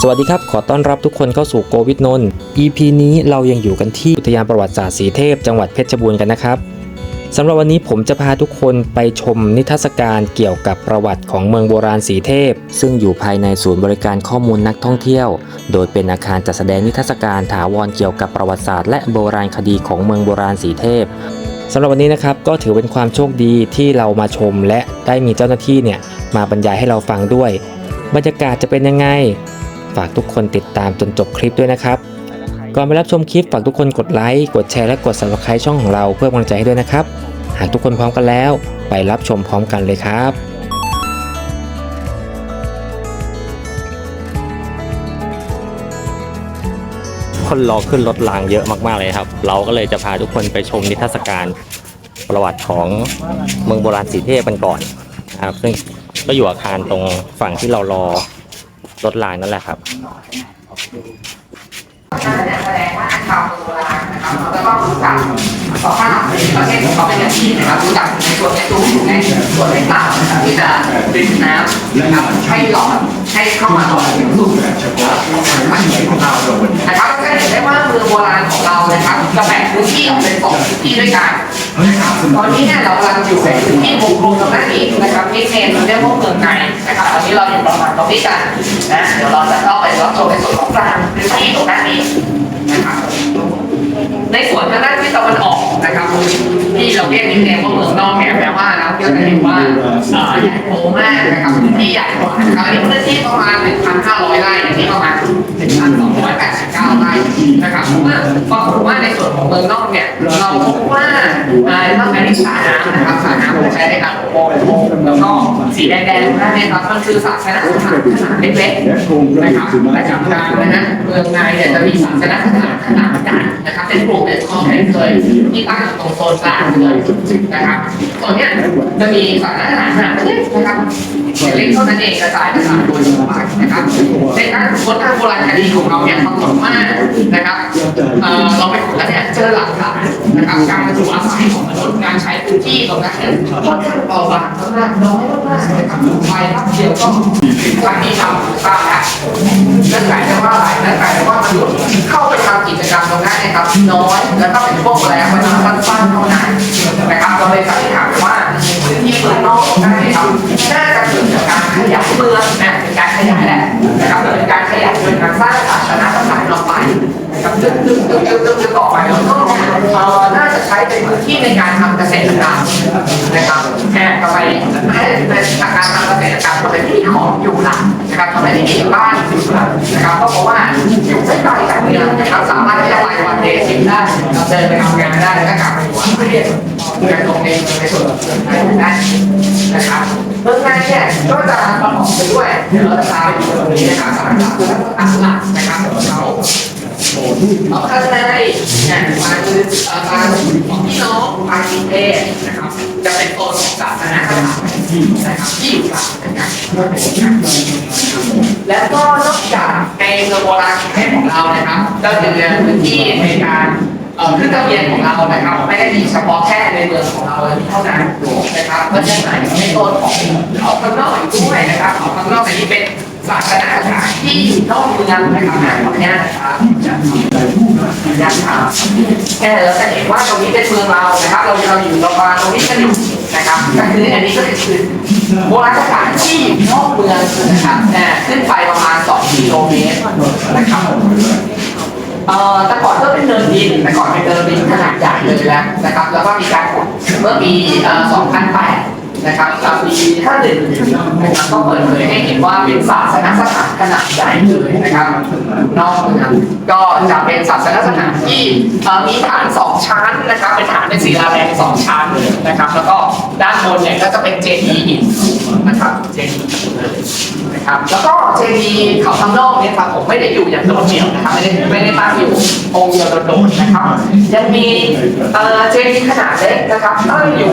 สวัสดีครับ ขอต้อนรับทุกคนเข้าสู่โกวิดนนท์ EP นี้เรายังอยู่กันที่อุทยานประวัติศาสตร์สีเทพ จังหวัดเพชรบูรณ์กันนะครับสำหรับวันนี้ผมจะพาทุกคนไปชมนิทรรศการเกี่ยวกับประวัติของเมืองโบราณสีเทพ ซึ่งอยู่ภายในศูนย์บริการข้อมูลนักท่องเที่ยว โดยเป็นอาคารจัดแสดงนิทรรศการถาวรเกี่ยวกับประวัติศาสตร์และโบราณคดีของเมืองโบราณสีเทพสำหรับวันนี้นะครับก็ถือเป็นความโชคดีที่เรามาชม และได้มีเจ้าหน้าที่เนี่ยมาบรรยายให้เราฟังด้วย บรรยากาศจะเป็นยังไง ฝากทุกคนติดตามจนจบคลิปด้วยนะครับ ก่อนไปรับชมคลิปฝากทุกคนกดไลค์ กดแชร์และกด subscribe ช่องของเราเพื่อกำลังใจให้ด้วยนะครับ หากทุกคนพร้อมกันแล้ว ไปรับชมพร้อมกันเลยครับคนรอขึ้นรถรางเยอะมากๆเลยครับ เราก็เลยจะพาทุกคนไปชมนิทรรศการประวัติของเมืองโบราณสีเทพกันก่อนนะครับซึ่งก็อยู่อาคารตรงฝั่งที่เรารอ รถรางนั่นแหละครับแสดงว่าชาวโบราณนะครับแล้วก็รู้จักสองข้างประเทศของเขาเป็นอย่างดีนะครับรู้จักในส่วนในตู้อยู่ในส่วนในต่างนะครับที่จะดึงน้ำนะครับให้หลอดให้เข้ามาหลอดถึงสู่มันเหมือนของเรานะครับก็จะเห็นได้ว่าเมืองโบราณของเรานะครับจะแบ่งพื้นที่ออกเป็นสองพื้นที่ด้วยกันนะครับตอนนี้เนี่ยเรากำลังอยู่ในพื้นที่บุกรุกตรงนั้นนี้นะ เมนเรียกว่าเมืองในนะครับตอนนี้เราอยู่ประมาณตรงนี้กันนะเดี๋ยวเราจะเข้าไปรับชมในส่วนของกลางพื้นที่ตรงนั้นนี้นะครับในส่วนทางด้านที่ตะวันออกนะครับที่เราเรียกนิเนมว่าเมืองนอกเนี่ยแปลว่านักท่องเที่ยวจะเห็นว่าใหญ่โตมากนะครับพื้นที่ใหญ่กว่านะครับนี่พื้นที่ประมาณ1,500ไร่อันนี้ประมาณ1,289ไร่ นะครับเพราะว่าปรากฏว่าในส่วนของเมืองนอกเนี่ยเราพบว่าเอ่อนอกากนี้สรน้ำนะครับสารน้ำที่ใช้ในการบริโภคแล้วก็สีแดงๆนั่นเนี่ยครับมันคือสระน้ำขนาดเล็กๆนะครับและกับการนะฮะเมืองในเนี่ยจะมีสระน้ำขนาดขนาดใหญ่นะครับเป็นกลุ่มเป็นคอมเพล็กซ์เลยที่ตั้งอยู่ตรงโซนกลางเลยนะครับส่วนเนี้ยจะมีสระน้ำขนาดเล็กนะครับเล็กเท่านั้นเองกระจายกระจายโดยทั่วไปนะครับในการค้นทางโบราณคดีของเราเนี่ยปรากฏว่านะครับเอ่อเราไปขุดแล้วเนี่ยเจอหลักฐานนะครับการอยู่อาศัยของมนุษย์การใช้พื้นที่ตรงนั้นเนี่ยค่อนข้างเบาบางมากน้อยมากๆนะครับไปรับเดียวก็ทางนี้ทำตามแล้วนั่นหมายความว่าอะไรนั่นหมายความว่ามนุษย์เข้าไปทำกิจกรรมตรงนั้นนะครับน้อยแล้วก็เป็นพวกแรงมันสั้นๆเท่านั้นนะครับเราเลยสันนิษฐานว่าพื้นที่เมืองนอกตรงนั้นนะครับน่าจะเกิดจากการขยายเมืองนะเป็นการขยายแหละนะครับเป็นการขยายโดยการสร้างศาสนาสถานออกไป ครับตึ้งตึ้งตึ้งตึ้งตึ้งตึ้งต่อไปแล้วก็เอ่อน่าจะใช้เป็นพื้นที่ในการทำเกษตรกรรมนะครับแค่ก็ไปให้เป็นการทำเกษตรกรรมก็เป็นที่ของอยู่หลักนะครับทำไมที่มีบ้านอยู่หลักนะครับก็เพราะว่าอยู่ใกล้ๆกับเมืองนะครับสามารถที่จะไปวันเดย์ทริปได้เราเดินไปทำงานได้แล้วก็กลับไปอยู่ประเทศเมืองตรงนี้ในส่วนของเมืองไทยได้นะครับเมืองไทยเนี่ยก็จะประกอบไปด้วยเดี๋ยวเราจะพาไปดูตรงนี้นะครับสามหลักสามหลักนะครับ ของเขาเอาข้างในเนี่ยมาคือเอ่อกาของพี่น้องภาคีเพศนะครับ จะเป็นโซนของศาสนาต่างๆนะครับที่อยู่ต่างกันแล้วก็นอกจากในโบราณเพศของเรานะครับ ก็จะมีพื้นที่ในการเอ่อขึ้นทะเบียนของเรานะครับ ไม่ได้มีเฉพาะแค่ในเมืองของเราเท่านั้นนะครับก็จะไหนในโซนของออกข้างนอกอีกด้วยนะครับออกข้างนอกอันนี้เป็น ศาสนาสถานที่อยู่อกเมืองนะครับขออนุญาตนะครับยันครับแค่เราจะเห็นว่าตรงนี้เป็นเมืองเรานะครับ เราเราอยู่เรามาตรงนี้กันอยู่นะครับก็คืออันนี้ก็คือโบราณสถานที่อยู่นอกเมืองนะครับอ่ขึ้นไปประมาณ2กิโลเมตรนะครับเอ่อแต่ก่อนก็เป็นเนินดินแต่ก่อนเป็นเนินดินขนาดใหญ่เลยแล้วนะครับ แล้วก็มีการขุดเมื่อปีเอ่อ2008 นะครับกับปี51นะครับก็เปิดเผยให้เห็นว่าเป็นศาสนสถานขนาดใหญ่เลยนะครับนอกนั้นก็จะเป็นศาสนสถานที่มีฐานสองชั้นนะครับ เป็นฐานเป็นศิลาแรงสองชั้นนะครับ แล้วก็ด้านบนเนี่ยก็จะเป็นเจดีย์หินนะครับเจดีย์เลย นะครับแล้วก็เจดีย์เขาทำนอกเนี่ยครับผมไม่ได้อยู่อย่างโดดเดี่ยวนะครับไม่ได้ไม่ได้ตั้งอยู่องค์เดียวโดดๆนะครับ ยังมีเอ่อเจดีย์ขนาดเล็กนะครับตั้งอยู่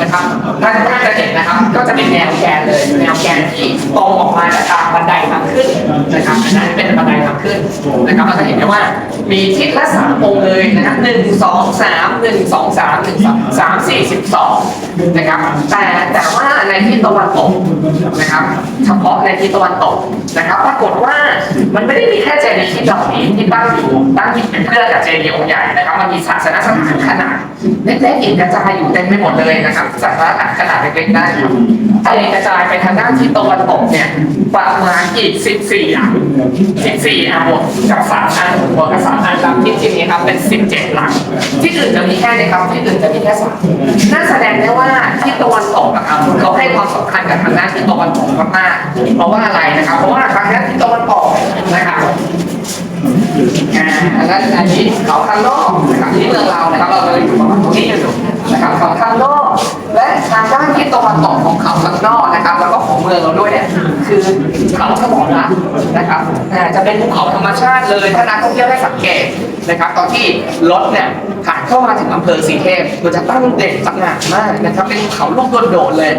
นะครับด้านข้าจะเห็นนะครับ ก็จะเป็นแนวแกนเลยแนวแกนที่ตรงออกมาจากทางบันไดทางขึ้นนะครับอันนั้นเป็นบันไดทางขึ้นนะครับเราจะเห็นได้ว่ามีทิศละสามองค์เลยนะครับหนึ่งสองสามหนึ่งสองสามหนึ่งสองสามสี่สิบสองนะครับแต่แต่ว่าในที่ตะวันตกนะครับ เฉพาะในทิศตะวันตกนะครับปรากฏว่ามันไม่ได้มีแค่เจดีย์ที่ดอกนี้ที่ตั้งอยู่ตั้งอยู่เป็นเพื่อนกับเจดีย์องค์ใหญ่นะครับมันมีศาสนสถานขนาดเล็กๆอีกกระจายอยู่เต็มไปหมดเลยนะครับศาสนสถานขนาดเล็กๆได้ครับทะเลกระจายไปทางด้านที่ตะวันตกเนี่ยประมาณอีก 14หลัง14อะบวกกับสามอันบวกกับสามอันตามที่จริงนี้ครับเป็น 17หลังที่อื่นจะมีแค่นี้ครับที่อื่นจะมีแค่สามน่าแสดงได้ว่าที่ตะวันตกอะครับเขาให้ความสำคัญกับทางด้านที่ตะวันตกมากๆเพราะว่าอะไรนะครับ เพราะว่าทางด้านที่ตะวันออกนะครับ อ่าอันนั้นอันนี้เขาทางนอกนะครับที่เมืองเรานะครับเราเลยอยู่ประมาณตรงนี้อยู่นะครับเขาทางนอก และทางด้านที่ตะวันตกของเขาทางนอกนะครับ แล้วก็ของเมืองเราด้วยเนี่ยคือเขาสมอนะนะครับอ่าจะเป็นภูเขาธรรมชาติเลยถ้านักท่องเที่ยวได้สังเกตนะครับ ตอนที่รถเนี่ยผ่านเข้ามาถึงอำเภอสีเทพมันจะตั้งเด่นสง่ามากนะครับ เป็นภูเขาลูกโดดๆเลย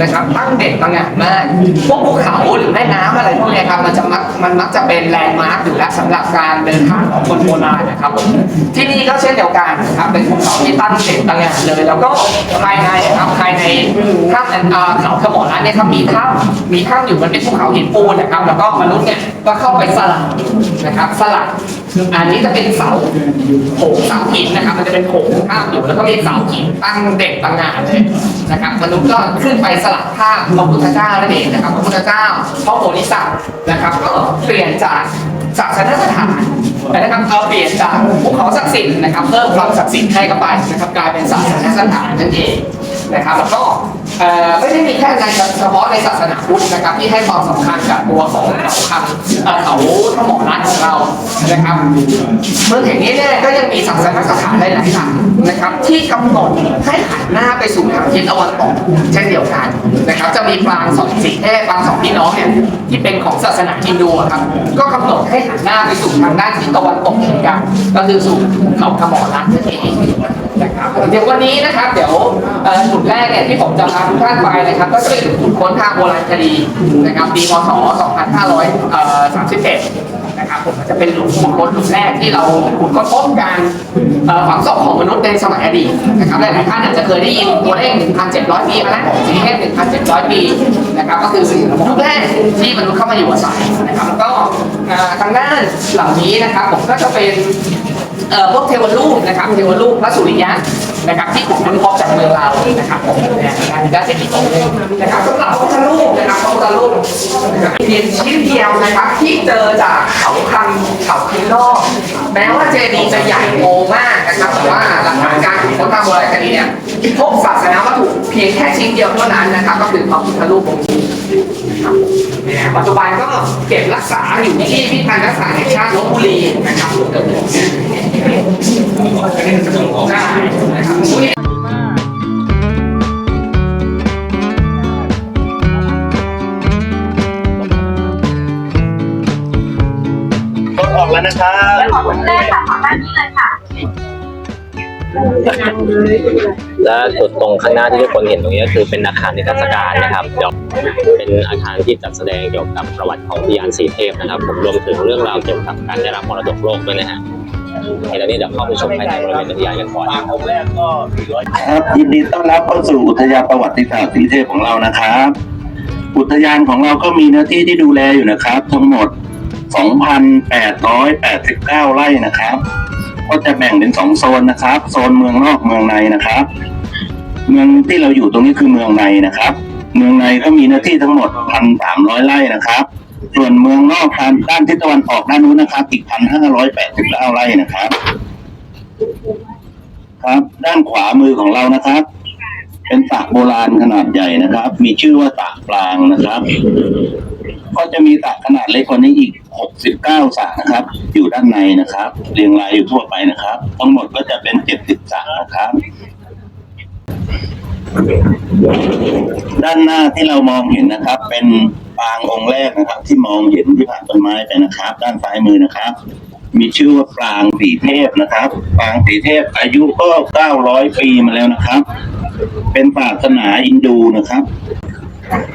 นะครับ ตั้งเด่นสง่ามากพวกภูเขาหรือแม่น้ำอะไรพวกเนี้ยครับมันจะมักมันมักจะเป็นแลนด์มาร์คอยู่แล้วสำหรับการเดินทางของคนโบราณนะครับ ที่นี่ก็เช่นเดียวกันนะครับเป็นภูเขาที่ตั้งเด่นสง่าเลย แล้วก็ภายในนะครับภายในถ้ำเอ่อเขาขมอรันเนี่ยครับมีถ้ำมีถ้ำอยู่มันเป็นภูเขาหินปูนนะครับ แล้วก็มนุษย์เนี่ยก็เข้าไปสลักนะครับสลัก อันนี้จะเป็นเสาโถงเสาหินนะครับ มันจะเป็นโถงข้ามอยู่แล้วก็มีเสาหินตั้งเด่นตั้งงานเลยนะครับมนุษย์ก็ขึ้นไปสลักภาพพระพุทธเจ้านั่นเองนะครับพระพุทธเจ้าพระโพธิสัตว์นะครับ ก็เปลี่ยนจากศาสนสถานนะครับเอาเปลี่ยนจากภูเขาศักดิ์สิทธิ์นะครับเพิ่มความศักดิ์สิทธิ์ให้เข้าไปนะครับกลายเป็นศาสนสถานนั่นเองนะครับแล้วก็ไม่ได้มีแค่ในเฉพาะในศาสนาพุทธนะครับที่ให้ความสำคัญกับตัวของเขาคำเอ่อเขา นะครับเมืองแห่งนี้เนี่ยก็ยังมีศาสนสถานหลายๆแห่งนะครับ ที่กำหนดให้หันหน้าไปสู่ทางทิศตะวันตกเช่นเดียวกันนะครับ จะมีปางสองสีเทพปางสองพี่น้องเนี่ยที่เป็นของศาสนาฮินดูครับ ก็กำหนดให้หันหน้าไปสู่ทางด้านทิศตะวันตกเหมือนกันก็คือสู่เขาขมอรัตน์นั่นเองนะครับเดี๋ยววันนี้นะครับเดี๋ยวจุดแรกเนี่ยที่ผมจะพาทุกท่านไปนะครับ ก็จะเป็นจุดค้นทางโบราณคดีนะครับปีพศ 2531นะครับ ผมจะเป็นหลุมขุดค้นหลุมแรกที่เราขุดค้นพบการฝังศพของมนุษย์ในสมัยอดีตนะครับหลายๆท่านอาจจะเคยได้ยินตัวเลข 1,700 ปีมาแล้วสีแค่1,700 ปีนะครับก็คือยุคแรกที่มนุษย์เข้ามาอยู่อาศัยนะครับแล้วก็ทางด้านเหล่านี้นะครับผมก็จะเป็น พวกเทวรูปนะครับเทวรูปพระสุริยะนะครับที่ขุดค้นพบจากเมืองเรานะครับผมเนี่ยการการเสร็จที่ตรงนี้นะครับสำหรับพระพุทธรูปนะครับพระพุทธรูปนะครับเพียงชิ้นเดียวนะครับที่เจอจากเขาคังเขาคังนอกแม้ว่าเจดีย์จะใหญ่โตมากนะครับแต่ว่าหลักฐานการขุดค้นทางโบราณคดีเนี่ยพบศาสนาวัตถุเพียงแค่ชิ้นเดียวเท่านั้นนะครับก็คือพระพุทธรูปองค์ นี้นะครับเนี่ยปัจจุบันก็เก็บรักษาอยู่ที่พิพิธภัณฑ์รักษาแห่งชาติลบบุรีนะครับใช่นะครับรถออกแล้วนะครับขอบคุณแม่ค่ะขอด้านนี้เลยค่ะและจุดตรงข้างหน้าที่ทุกคนเห็นตรงนี้ก็คือเป็นอาคารนิทรรศการนะครับเดี๋ยว เป็นอาคารที่จัดแสดงเกี่ยวกับประวัติของพิยานสีเทพนะครับ ผมรวมถึงเรื่องราวเกี่ยวกับการได้รับมรดกโลกด้วยนะฮะเห็นแล้วนี่เดี๋ยวเข้าไปชมภายในบริเวณอุทยานกันก่อนครับครับยินดีต้อนรับเข้าสู่อุทยานประวัติศาสตร์สีเทพของเรานะครับ อุทยานของเราก็มีเนื้อที่ที่ดูแลอยู่นะครับ ทั้งหมด 2,889 ไร่นะครับ ก็จะแบ่งเป็นสองโซนนะครับ โซนเมืองนอกเมืองในนะครับ เมืองที่เราอยู่ตรงนี้คือเมืองในนะครับ เมืองในก็มีเนื้อที่ทั้งหมด1,300ไร่นะครับ ส่วนเมืองนอกทางด้านทิศตะวันออกด้านนู้นนะครับอีก1,589ไร่นะครับ ครับ ด้านขวามือของเรานะครับ เป็นสระโบราณขนาดใหญ่นะครับ มีชื่อว่าสระปรางนะครับ ก็จะมีสระขนาดเล็กกว่านี้อีก69สระนะครับ อยู่ด้านในนะครับ เรียงรายอยู่ทั่วไปนะครับ ทั้งหมดก็จะเป็น70สระนะครับ ด้านหน้าที่เรามองเห็นนะครับ เป็นปางองค์แรกนะครับ ที่มองเห็นที่ผ่านต้นไม้ไปนะครับ ด้านซ้ายมือนะครับ มีชื่อว่าปางสีเทพนะครับปางสีเทพอายุก็900ปีมาแล้วนะครับ เป็นศาสนาอินดูนะครับ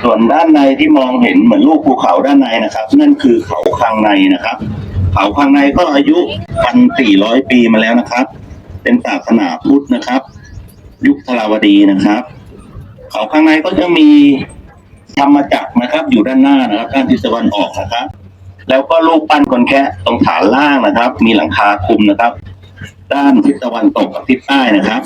ส่วนด้านในที่มองเห็นเหมือนลูกภูเขาด้านในนะครับ นั่นคือเขาคังในนะครับ เขาคังในก็อายุพันสี่ร้อยปีมาแล้วนะครับ เป็นศาสนาพุทธนะครับ ยุคธราวดีนะครับเขาข้างในก็จะมีธรรมจักรนะครับ อยู่ด้านหน้านะครับ ด้านทิศตะวันออกนะครับ แล้วก็รูปปั้นคนแคะตรงฐานล่างนะครับ มีหลังคาคลุมนะครับ ด้านทิศตะวันตกกับทิศใต้นะครับ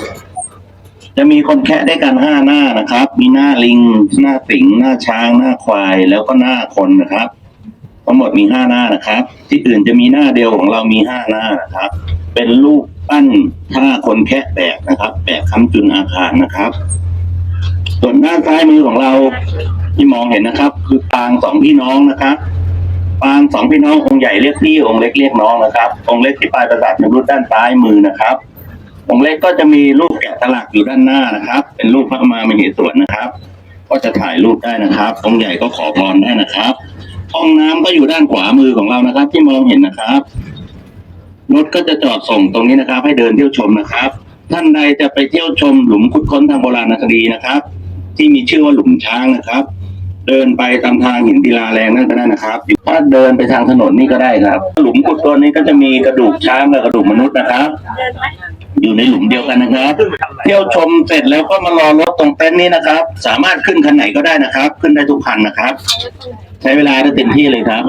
จะมีคนแคะได้กันห้าหน้านะครับ มีหน้าลิง หน้าสิงห์หน้าช้าง หน้าควาย แล้วก็หน้าคนนะครับทั้งหมดมีห้าหน้านะครับ ที่อื่นจะมีหน้าเดียวของเรามีห้าหน้านะครับ เป็นรูป ปั้นท่าคนแคะแบกนะครับแบกค้ำจุนอาคารนะครับ ส่วนด้านซ้ายมือของเราที่มองเห็นนะครับ คือปางสองพี่น้องนะครับปางสองพี่น้ององค์ใหญ่เรียกพี่องค์เล็กเรียกน้องนะครับ องค์เล็กที่ปลายประสาทเป็นรูปด้านซ้ายมือนะครับ องค์เล็กก็จะมีรูปแกะสลักอยู่ด้านหน้านะครับ เป็นรูปพระมหามเหสวนนะครับ ก็จะถ่ายรูปได้นะครับ องค์ใหญ่ก็ขอพรได้นะครับห้องน้ำก็อยู่ด้านขวามือของเรานะครับ ที่มองเห็นนะครับ รถก็จะจอดส่งตรงนี้นะครับ ให้เดินเที่ยวชมนะครับ ท่านใดจะไปเที่ยวชมหลุมขุดค้นทางโบราณคดีนะครับ ที่มีชื่อว่าหลุมช้างนะครับ เดินไปตามทางหินศิลาแรงนั่นก็ได้นะครับถ้าเดินไปทางถนนนี่ก็ได้ครับ หลุมขุดตัวนี้ก็จะมีกระดูกช้างและกระดูกมนุษย์นะครับ อยู่ในหลุมเดียวกันนะครับ เที่ยวชมเสร็จแล้วก็มารอรถตรงเต็นท์นี้นะครับ สามารถขึ้นคันไหนก็ได้นะครับ ขึ้นได้ทุกคันนะครับ ใช้เวลาได้เต็มที่เลยครับ